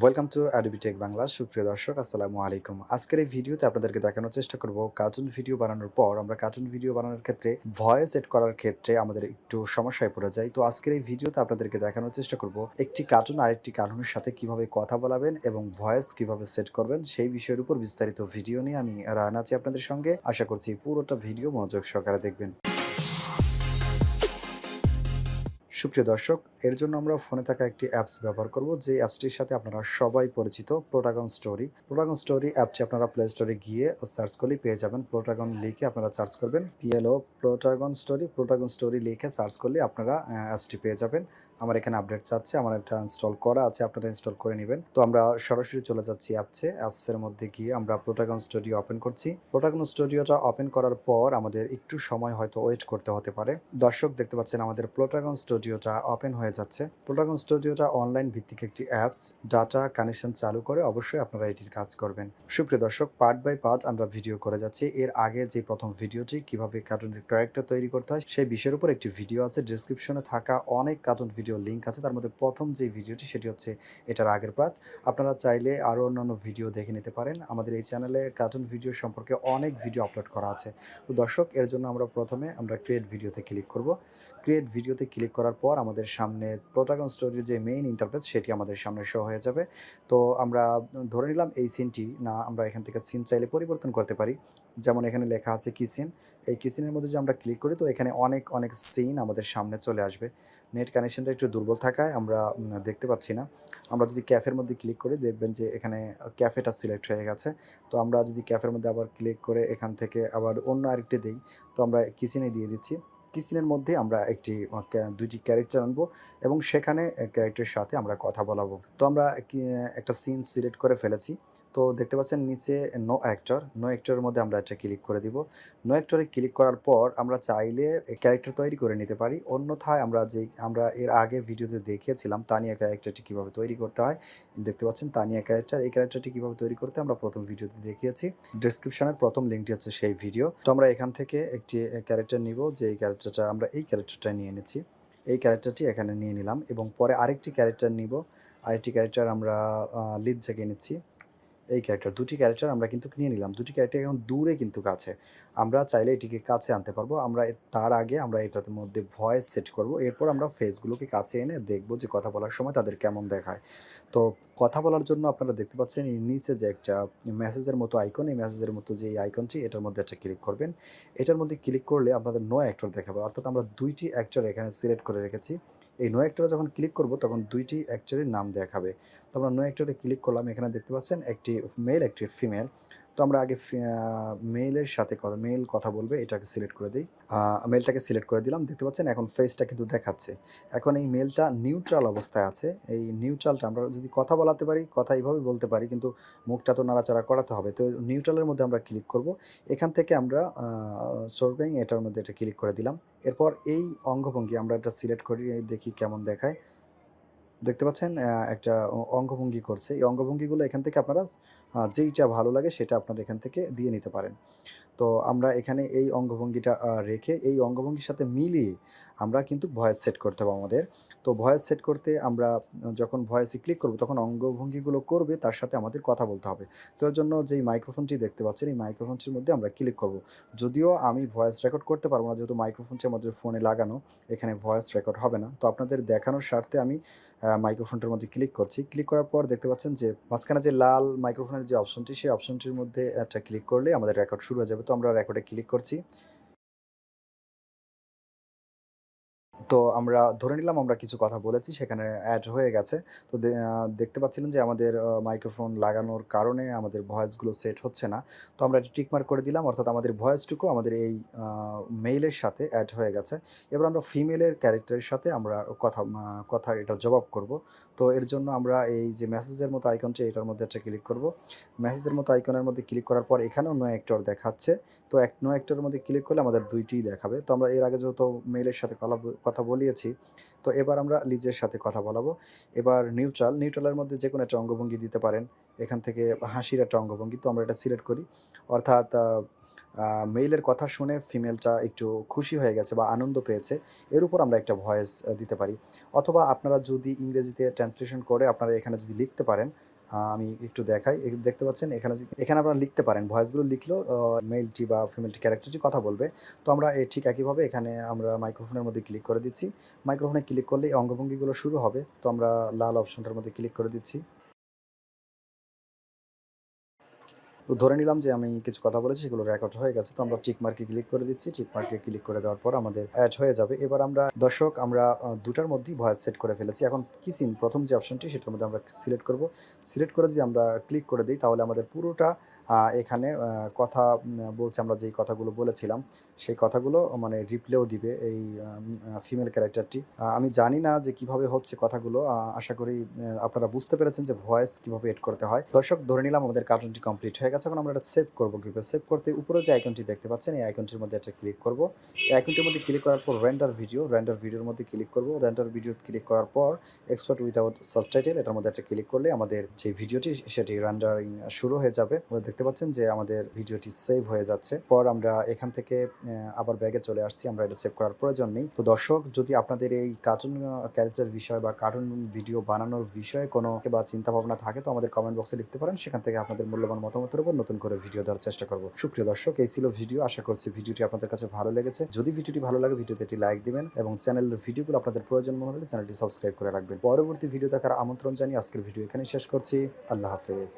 Welcome to অ্যাডোবিটেক Bangla সুপ্রিয় দর্শক, আসসালামু আলাইকুম। আজকের এই ভিডিওতে আপনাদেরকে দেখানোর চেষ্টা করব কার্টুন ভিডিও বানানোর পর। আমরা কার্টুন ভিডিও বানানোর ক্ষেত্রে ভয়েস এড করার ক্ষেত্রে আমাদের একটু সমস্যায় পড়ে যায় তো আজকের এই ভিডিওতে আপনাদেরকে দেখানোর চেষ্টা করব একটি কার্টুন আরেকটি কার্টুনের সাথে কীভাবে কথা বলাবেন এবং ভয়েস কীভাবে সেট করবেন সেই বিষয়ের উপর বিস্তারিত ভিডিও নিয়ে আমি রান আছি আপনাদের সঙ্গে। আশা করছি পুরোটা ভিডিও মনোযোগ সহকারে দেখবেন। সুপ্রিয় দর্শক এর জন্য আমরা ফোনে থাকা একটি অ্যাপস ব্যবহার করব যে অ্যাপসটির সাথে আপনারা সবাই পরিচিত প্রোটাগন স্টোরি প্রোটাগন স্টোরি অ্যাপটি আপনারা প্লে স্টোরে গিয়ে সার্চ করলেই পেয়ে যাবেন। প্রোটাগন লিখে আপনারা সার্চ করবেন PLO protagon story protagon story লিখে সার্চ করলে আপনারা অ্যাপসটি পেয়ে যাবেন। আমার এখানে আপডেট চাচ্ছে আমার একটা ইনস্টল করা আছে, আপনারা ইনস্টল করে নেবেন। তো আমরা সরাসরি চলে যাচ্ছি অ্যাপসে অ্যাপসের মধ্যে গিয়ে আমরা প্রোটাগন স্টুডিও ওপেন করছি। প্রোটাগন স্টুডিওটা ওপেন করার পর আমাদের একটু সময় হয়তো ওয়েট করতে হতে পারে। দর্শক, দেখতে পাচ্ছেন আমাদের প্রোটাগন স্টুডিওটা ওপেন হয়ে যাচ্ছে প্রোটাগন স্টুডিওটা অনলাইন ভিত্তিক একটি অ্যাপস ডাটা কানেকশন চালু করে অবশ্যই আপনারা এটির কাজ করবেন। সুপ্রিয় দর্শক পার্ট বাই পার্ট আমরা ভিডিও করে যাচ্ছি। এর আগে যে প্রথম ভিডিওটি, কীভাবে কার্টুনের ক্যারেক্টার তৈরি করতে হয়, সেই বিষয়ের উপর একটি ভিডিও আছে। ডিসক্রিপশনে থাকা অনেক কার্টুন ভিডিও লিঙ্ক আছে। তার মধ্যে প্রথম যে ভিডিওটি, সেটি হচ্ছে এটার আগের পার্ট আপনারা চাইলে আরও অন্যান্য ভিডিও দেখে নিতে পারেন। আমাদের এই চ্যানেলে কার্টুন ভিডিও সম্পর্কে অনেক ভিডিও আপলোড করা আছে। তো দর্শক, এর জন্য আমরা প্রথমে আমরা ক্রিয়েট ভিডিওতে ক্লিক করব। ক্রিয়েট ভিডিওতে ক্লিক করার পর আমাদের সামনে প্রোটাগন স্টোরির যে মেইন ইন্টারফেস সেটি আমাদের সামনে শো হয়ে যাবে। তো আমরা ধরে নিলাম এই সিনটি না আমরা এখান থেকে সিন চাইলে পরিবর্তন করতে পারি। যেমন এখানে লেখা আছে কি সিন এই কিসিনের মধ্যে যদি আমরা ক্লিক করি, তো এখানে অনেক অনেক সিন আমাদের সামনে চলে আসবে। নেট কানেকশনটা একটু দুর্বল থাকায় আমরা দেখতে পাচ্ছি না। আমরা যদি ক্যাফের মধ্যে ক্লিক করি, দেখবেন যে এখানে ক্যাফেটা সিলেক্ট হয়ে গেছে। তো আমরা যদি ক্যাফের মধ্যে আবার ক্লিক করে এখান থেকে আবার অন্য আরেকটি দিই, তো আমরা কিচেনে দিয়ে দিচ্ছি। কিচেনের মধ্যে আমরা একটি দুইটি ক্যারেক্টার আনব এবং সেখানে ক্যারেক্টারের সাথে আমরা কথা বলাবো। তো আমরা একটা সিন সিলেক্ট করে ফেলেছি। তো দেখতে পাচ্ছেন নিচে নো অ্যাক্টর নো অ্যাক্টরের মধ্যে আমরা এটা ক্লিক করে দিব। নো অ্যাক্টরে ক্লিক করার পর আমরা চাইলে ক্যারেক্টার তৈরি করে নিতে পারি। অন্যথায় আমরা যে, আমরা এর আগের ভিডিওতে দেখিয়েছিলাম তানিয়া ক্যারেক্টারটি কীভাবে তৈরি করতে হয়। দেখতে পাচ্ছেন তানিয়া ক্যারেক্টার এই ক্যারেক্টারটি কীভাবে তৈরি করতে আমরা প্রথম ভিডিওতে দেখিয়েছি। ডিসক্রিপশনের প্রথম লিঙ্কটি হচ্ছে সেই ভিডিও তো আমরা এখান থেকে একটি ক্যারেক্টার নিব যে এই ক্যারেক্টারটা আমরা এই ক্যারেক্টারটা নিয়ে নিচ্ছি। এই ক্যারেক্টারটি এখানে নিয়ে নিলাম এবং পরে আরেকটি ক্যারেক্টার নিব। আরেকটি ক্যারেক্টার আমরা লিড জাগিয়ে নিচ্ছি। এই ক্যারেক্টার দুটি ক্যারেক্টার আমরা কিন্তু নিয়ে নিলাম। দুটি ক্যারেক্টার এখন দূরে কিন্তু কাছে। আমরা চাইলে এটিকে কাছে আনতে পারব। আমরা তার আগে আমরা এটার মধ্যে ভয়েস সেট করব। এরপর আমরা ফেসগুলোকে কাছে এনে দেখব যে কথা বলার সময় তাদের কেমন দেখায়। তো কথা বলার জন্য আপনারা দেখতে পাচ্ছেন এই নিচে যে একটা মেসেজের মতো আইকন এই মেসেজের মতো যে আইকনটি এটার মধ্যে একটা ক্লিক করবেন। এটার মধ্যে ক্লিক করলে আপনাদের নো অ্যাক্টর দেখাবে। অর্থাৎ আমরা দুইটি অ্যাক্টর এখানে সিলেক্ট করে রেখেছি। এই নো অ্যাক্টরে যখন ক্লিক করব, তখন দুইটি অ্যাক্টরের নাম দেখাবে। তো আমরা নো অ্যাক্টরে ক্লিক করলাম, এখানে দেখতে পাচ্ছেন, একটি মেল একটি ফিমেল তো আমরা আগে মেলের সাথে কথা মেল কথা বলবে, এটাকে সিলেক্ট করে দিই। মেলটাকে সিলেক্ট করে দিলাম, দেখতে পাচ্ছেন এখন ফেসটা কিন্তু দেখাচ্ছে। এখন এই মেলটা নিউট্রাল অবস্থায় আছে। এই নিউট্রালটা আমরা যদি কথা বলাতে পারি, কথা এইভাবে বলতে পারি, কিন্তু মুখটা তো নাড়াচাড়া করাতে হবে। তো নিউট্রালের মধ্যে আমরা ক্লিক করব। এখান থেকে আমরা সরগাইং এটার মধ্যে এটা ক্লিক করে দিলাম। এরপর এই অঙ্গভঙ্গি আমরা এটা সিলেক্ট করি, দেখি কেমন দেখায়। দেখতে পাচ্ছেন একটা অঙ্গভঙ্গি করছে। এই অঙ্গভঙ্গিগুলো এখান থেকে আপনারা যেইটা ভালো লাগে সেটা আপনারা এখান থেকে দিয়ে নিতে পারেন। তো আমরা এখানে এই অঙ্গভঙ্গিটা রেখে এই অঙ্গভঙ্গির সাথে মিলিয়ে আমরা কিন্তু ভয়েস সেট করতে হবে আমাদের। তো ভয়েস সেট করতে আমরা যখন ভয়েসে ক্লিক করব, তখন অঙ্গভঙ্গিগুলো করবে, তার সাথে আমাদের কথা বলতে হবে। তো এর জন্য যেই মাইক্রোফোনটি দেখতে পাচ্ছেন, এই মাইক্রোফোনটির মধ্যে আমরা ক্লিক করব। যদিও আমি ভয়েস রেকর্ড করতে পারব না, যেহেতু মাইক্রোফোনটি আমাদের ফোনে লাগানো, এখানে ভয়েস রেকর্ড হবে না। তো আপনাদের দেখানোর স্বার্থে আমি মাইক্রোফোনটার মধ্যে ক্লিক করছি। ক্লিক করার পর দেখতে পাচ্ছেন যে, মাঝখানে যে লাল মাইক্রোফোনের যে অপশনটি সেই অপশনটির মধ্যে একটা ক্লিক করলে আমাদের রেকর্ড শুরু হয়ে যাবে। তো আমরা রেকর্ডে ক্লিক করছি। তো আমরা ধরে নিলাম আমরা কিছু কথা বলেছি, সেখানে অ্যাড হয়ে গেছে। তো দেখতে পাচ্ছিলেন যে আমাদের মাইক্রোফোন লাগানোর কারণে আমাদের ভয়েসগুলো সেট হচ্ছে না। তো আমরা এটা টিকমার্ক করে দিলাম, অর্থাৎ আমাদের ভয়েসটুকু আমাদের এই মেইলের সাথে অ্যাড হয়ে গেছে। এবার আমরা ফিমেলের ক্যারেক্টারের সাথে আমরা কথা কথা এটা জবাব করব। তো এর জন্য আমরা এই যে মেসেজের মতো আইকনটি এটার মধ্যে একটা ক্লিক করব। মেসেজের মতো আইকনের মধ্যে ক্লিক করার পর এখানেও নো অ্যাক্টর দেখাচ্ছে। তো এক নো অ্যাক্টরের মধ্যে ক্লিক করলে আমাদের দুইটিই দেখাবে। তো আমরা এর আগে যেহেতু মেইলের সাথে কথা কথা বলিয়েছি। তো এবার আমরা লিজের সাথে কথা বলাবো। এবার নিউট্রাল নিউট্রালের মধ্যে যে কোনো একটা অঙ্গভঙ্গি দিতে পারেন। এখান থেকে হাসির একটা অঙ্গভঙ্গি, তো আমরা এটা সিলেক্ট করি। অর্থাৎ মেইলের কথা শুনে ফিমেলটা একটু খুশি হয়ে গেছে বা আনন্দ পেয়েছে, এর উপর আমরা একটা ভয়েস দিতে পারি। অথবা আপনারা যদি ইংরেজিতে ট্রান্সলেশন করে আপনারা এখানে যদি লিখতে পারেন আমি একটু দেখাই। দেখতে পাচ্ছেন, এখানে এখানে আপনারা লিখতে পারেন। ভয়েসগুলো লিখলেও মেলটি বা ফিমেলটি ক্যারেক্টারটি কথা বলবে। তো আমরা ঠিক একইভাবে এখানে আমরা মাইক্রোফোনের মধ্যে ক্লিক করে দিচ্ছি। মাইক্রোফোনে ক্লিক করলে এই অঙ্গভঙ্গিগুলো শুরু হবে। তো আমরা লাল অপশনটার মধ্যে ক্লিক করে দিচ্ছি। তো ধরে নিলাম যে আমি কিছু কথা বলেছি, সেগুলো রেকর্ড হয়ে গেছে, তো আমরা মার্কে ক্লিক করে দিচ্ছি মার্কে ক্লিক করে দেওয়ার পর আমাদের অ্যাড হয়ে যাবে। এবার আমরা, দর্শক, আমরা দুটার মধ্যেই ভয়েস সেট করে ফেলেছি। এখন কি কিসিন প্রথম যে অপশনটি সেটার মধ্যে আমরা সিলেক্ট করব। সিলেক্ট করে যদি আমরা ক্লিক করে দিই, তাহলে আমাদের পুরোটা এখানে কথা বলছে আমরা যেই কথাগুলো বলেছিলাম, সেই কথাগুলো মানে রিপ্লেও দিবে এই ফিমেল ক্যারেক্টারটি আমি জানি না যে কীভাবে হচ্ছে কথাগুলো আশা করি আপনারা বুঝতে পেরেছেন যে ভয়েস কীভাবে এড করতে হয়। দর্শক, ধরে নিলাম আমাদের কার্টুনটি কমপ্লিট হয়ে গেছে। এখন আমরা এটা সেভ করব কীভাবে? সেভ করতে উপরে যে আইকনটি দেখতে পাচ্ছেন, এই আইকনটির মধ্যে একটা ক্লিক করব। এই আইকনটির মধ্যে ক্লিক করার পর রেন্ডার ভিডিও রেন্ডার ভিডিওর মধ্যে ক্লিক করব। রেন্ডার ভিডিও ক্লিক করার পর এক্সপার্ট উইথাউট সাবটাইটেল এটার মধ্যে একটা ক্লিক করলে আমাদের যে ভিডিওটি সেটি রেন্ডারিং শুরু হয়ে যাবে। দেখতে পাচ্ছেন যে আমাদের ভিডিওটি সেভ হয়ে যাচ্ছে। পর আমরা এখান থেকে আবার ব্যাগে চলে আসছি। আমরা এটা সেভ করার প্রয়োজন নেই। তো দর্শক, যদি আপনাদের এই কার্টুন ক্যারেক্টার বিষয় বা কার্টুন ভিডিও বানানোর বিষয়ে কোনো বা চিন্তা ভাবনা থাকে, তো আমাদের কমেন্ট বক্সে লিখতে পারেন। সেখান থেকে আপনাদের মূল্যবান মতামতের উপর নতুন করে ভিডিও দেওয়ার চেষ্টা করব। সুপ্রিয় দর্শক, এই ছিল ভিডিও আশা করছি ভিডিওটি আপনাদের কাছে ভালো লেগেছে। যদি ভিডিওটি ভালো লাগে ভিডিওতে একটি লাইক দিবেন এবং চ্যানেলের ভিডিওগুলো আপনাদের প্রয়োজন মনে হলে চ্যানেলটি সাবস্ক্রাইব করে রাখবেন। পরবর্তী ভিডিও দেখার আমন্ত্রণ জানিয়ে আজকের ভিডিও এখানে শেষ করছি। আল্লাহ হাফেজ।